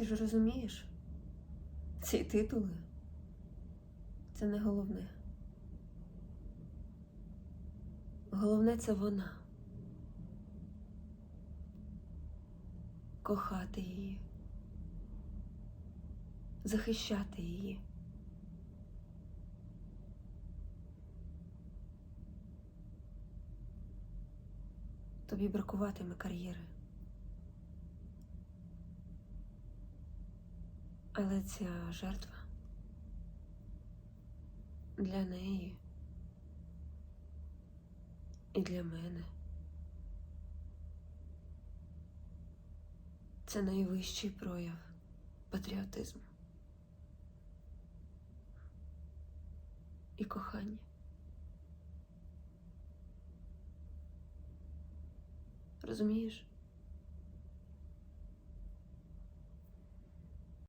Ти ж розумієш? Ці титули це не головне. Головне це вона. Кохати її, захищати її. Тобі бракуватиме кар'єри. Але ця жертва для неї і для мене це найвищий прояв патріотизму і кохання. Розумієш?